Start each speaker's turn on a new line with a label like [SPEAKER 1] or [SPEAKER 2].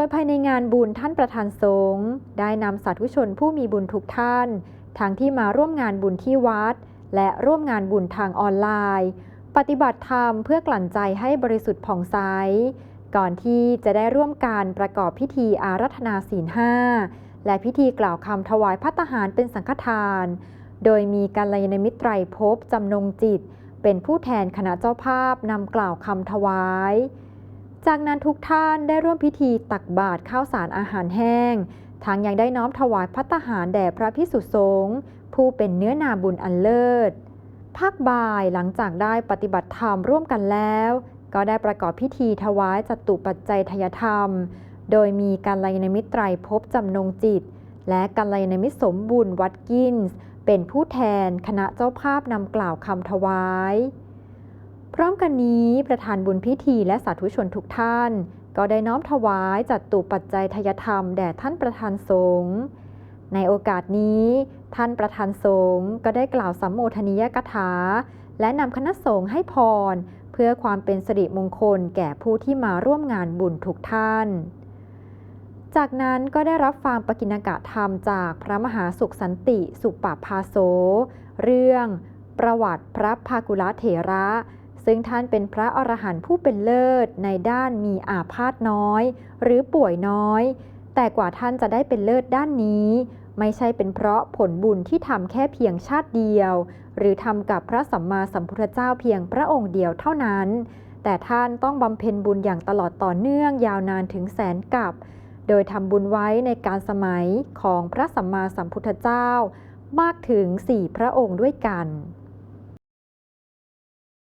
[SPEAKER 1] โดยภายในงานบุญท่านประธานสงฆ์ได้นำสาธุชนผู้มีบุญทุกท่าน ทั้งที่มาร่วมงานบุญที่วัด และร่วมงานบุญทางออนไลน์ ปฏิบัติธรรมเพื่อกลั่นใจให้บริสุทธิ์ผ่องใส ก่อนที่จะได้ร่วมการประกอบพิธีอารัธนาศีลห้าและพิธีกล่าวคำถวายพัตหารเป็นสังฆทาน โดยมีกัลยาณมิตรไตรภพจำนงจิต เป็นผู้แทนคณะเจ้าภาพนำกล่าวคำถวาย จากนั้นทุกท่านได้ร่วมพิธีตักบาตรข้าวสารอาหารแห้งทั้งยังได้น้อมถวายพัตหารแด่พระพิสุสงฆ์ผู้เป็นเนื้อนาบุญอันเลิศ ภาคบ่ายหลังจากได้ปฏิบัติธรรมร่วมกันแล้ว ก็ได้ประกอบพิธีถวายจตุปัจจัยทยธรรม โดยมีกัลยาณมิตรไตรภพจำนงจิต และกัลยาณมิตรสมบุญวัดกินส์เป็นผู้แทนคณะเจ้าภาพนำกล่าวคำถวาย พร้อมกันนี้ประธานบุญพิธีและสาธุชนทุกท่าน ก็ได้น้อมถวายจัดตุปัจจัยทยธรรมแด่ท่านประธานสงฆ์ในโอกาสนี้ ท่านประธานสงฆ์ก็ได้กล่าวสัมโมทนียกถา และนำคณะสงฆ์ให้พร เพื่อความเป็นสิริมงคลแก่ผู้ที่มาร่วมงานบุญทุกท่าน จากนั้นก็ได้รับฟังปกิณกะธรรมจากพระมหาสุขสันติสุปปาพาโส เรื่อง ประวัติพระภากุลเถระ ซึ่งท่านเป็นพระอรหันต์ผู้เป็นเลิศในด้านมีอาพาธน้อย หรือป่วยน้อย แต่กว่าท่านจะได้เป็นเลิศด้านนี้ ไม่ใช่เป็นเพราะผลบุญที่ทำแค่เพียงชาติเดียว หรือทำกับพระสัมมาสัมพุทธเจ้าเพียงพระองค์เดียวเท่านั้น แต่ท่านต้องบำเพ็ญบุญอย่างตลอดต่อเนื่องยาวนานถึงแสนกับ โดยทำบุญไว้ในการสมัยของพระสัมมาสัมพุทธเจ้า มากถึง4พระองค์ด้วยกัน